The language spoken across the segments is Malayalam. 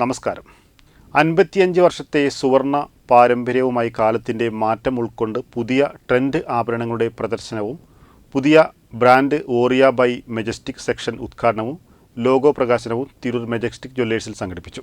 നമസ്കാരം. അൻപത്തിയഞ്ച് വർഷത്തെ സുവർണ പാരമ്പര്യവുമായി കാലത്തിന്റെ മാറ്റം ഉൾക്കൊണ്ട് പുതിയ ട്രെൻഡ് ആഭരണങ്ങളുടെ പ്രദർശനവും പുതിയ brand Oria by Majestic section ഉദ്ഘാടനവും ലോഗോ പ്രകാശനവും തിരൂർ മെജസ്റ്റിക് ജ്വല്ലേഴ്സിൽ സംഘടിപ്പിച്ചു.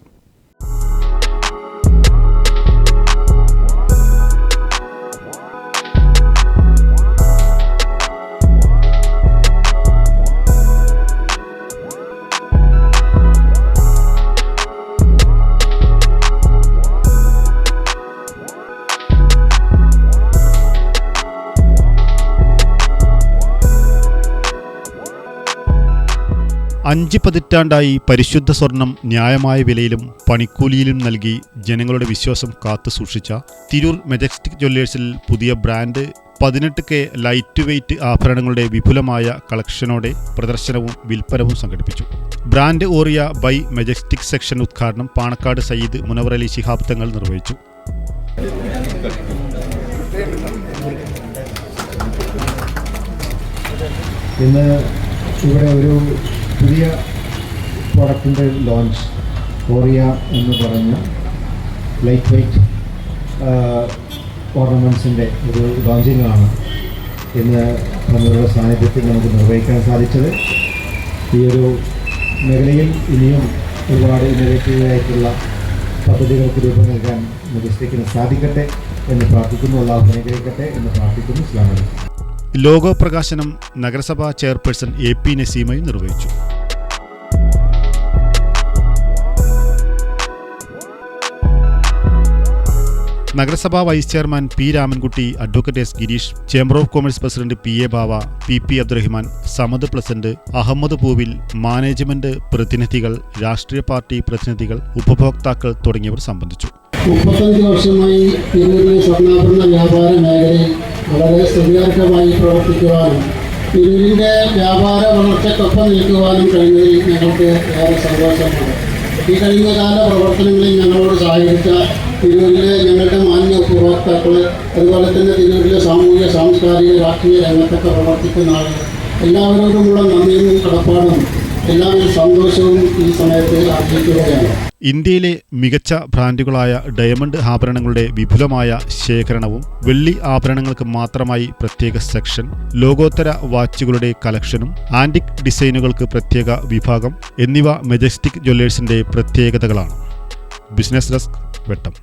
അഞ്ച് പതിറ്റാണ്ടായി പരിശുദ്ധ സ്വർണം ന്യായമായ വിലയിലും പണിക്കൂലിയിലും നൽകി ജനങ്ങളുടെ വിശ്വാസം കാത്തു സൂക്ഷിച്ച തിരൂർ മെജസ്റ്റിക് ജ്വല്ലേഴ്സിൽ പുതിയ ബ്രാൻഡ് പതിനെട്ട് കെ ലൈറ്റ് വെയ്റ്റ് ആഭരണങ്ങളുടെ വിപുലമായ കളക്ഷനോടെ പ്രദർശനവും വിൽപ്പനവും സംഘടിപ്പിച്ചു. ബ്രാൻഡ് ഓറിയ ബൈ മെജസ്റ്റിക് സെക്ഷൻ ഉദ്ഘാടനം പാണക്കാട് സയ്യിദ് മുനവർ അലി ശിഹാബ് തങ്ങൾ നിർവഹിച്ചു. ഇന്ന് ഇവിടെ ഒരു പുതിയ പ്രൊഡക്റ്റിന്റെ ലോഞ്ച് കോറിയ എന്ന് പറഞ്ഞ ലൈറ്റ് വെയ്റ്റ് ഓർണമെന്റ്സിന്റെ ഒരു ലോഞ്ചിങ്ങാണ് ഇന്ന് നമ്മളുടെ സാന്നിധ്യത്തിൽ നമുക്ക് നിർവഹിക്കാൻ സാധിച്ചത്. ഈ ഒരു മേഖലയിൽ ഇനിയും ഒരുപാട് ഇന്നോവേറ്റീവ് ആയിട്ടുള്ള പദ്ധതികൾക്ക് രൂപം നൽകാൻ മെജസ്റ്റിക്കിന് സാധിക്കട്ടെ എന്ന് പ്രാർത്ഥിക്കുന്നു. അള്ളാഹു അനുഗ്രഹിക്കട്ടെ എന്ന് പ്രാർത്ഥിക്കുന്നു. ഇസ്ലാം വലൈക്കും ലോഗോ പ്രകാശനം നഗരസഭാ ചെയർപേഴ്സൺ എ പി നസീമയും നിർവഹിച്ചു. നഗരസഭാ vice chairman P Ramankutty advocate S Girish chamber of commerce president P A Bava P P Abdurahiman Samad president Ahammed Poovil management പ്രതിനിധികൾ രാഷ്ട്രീയ പാർട്ടി പ്രതിനിധികൾ ഉപഭോക്താക്കൾ തുടങ്ങിയവർ സംബന്ധിച്ചു. മുപ്പത്തഞ്ച് വർഷമായി വ്യാപാര മേഖലയിൽ വളരെ സുവ്യാർഹമായി പ്രവർത്തിക്കുവാനും തിരൂരിന്റെ വ്യാപാര വളർച്ചയ്ക്കൊപ്പം നിൽക്കുവാനും കഴിഞ്ഞതിൽ ഞങ്ങൾക്ക് ഏറെ സന്തോഷമാണ് ഈ കഴിഞ്ഞ കാല പ്രവർത്തനങ്ങളിൽ ഞങ്ങളോട് സഹായിച്ച തിരൂരിലെ ഞങ്ങളുടെ മാന്യ ഉപഭോക്താക്കൾ അതുപോലെ തന്നെ തിരൂരിലെ സാമൂഹിക സാംസ്കാരിക രാഷ്ട്രീയ രംഗത്തൊക്കെ പ്രവർത്തിക്കുന്ന ആളുകൾ എല്ലാവരോടുമുള്ള നന്ദിയും കടപ്പാടും സന്തോഷവും ഈ ഇന്ത്യയിലെ മികച്ച ബ്രാൻഡുകളായ ഡയമണ്ട് ആഭരണങ്ങളുടെ വിപുലമായ ശേഖരണവും വെള്ളി ആഭരണങ്ങൾക്ക് മാത്രമായി പ്രത്യേക സെക്ഷൻ ലോകോത്തര വാച്ചുകളുടെ കളക്ഷനും ആന്റിക് ഡിസൈനുകൾക്ക് പ്രത്യേക വിഭാഗം എന്നിവ മെജസ്റ്റിക് ജ്വല്ലേഴ്സിന്റെ പ്രത്യേകതകളാണ്. Business desk Vettam.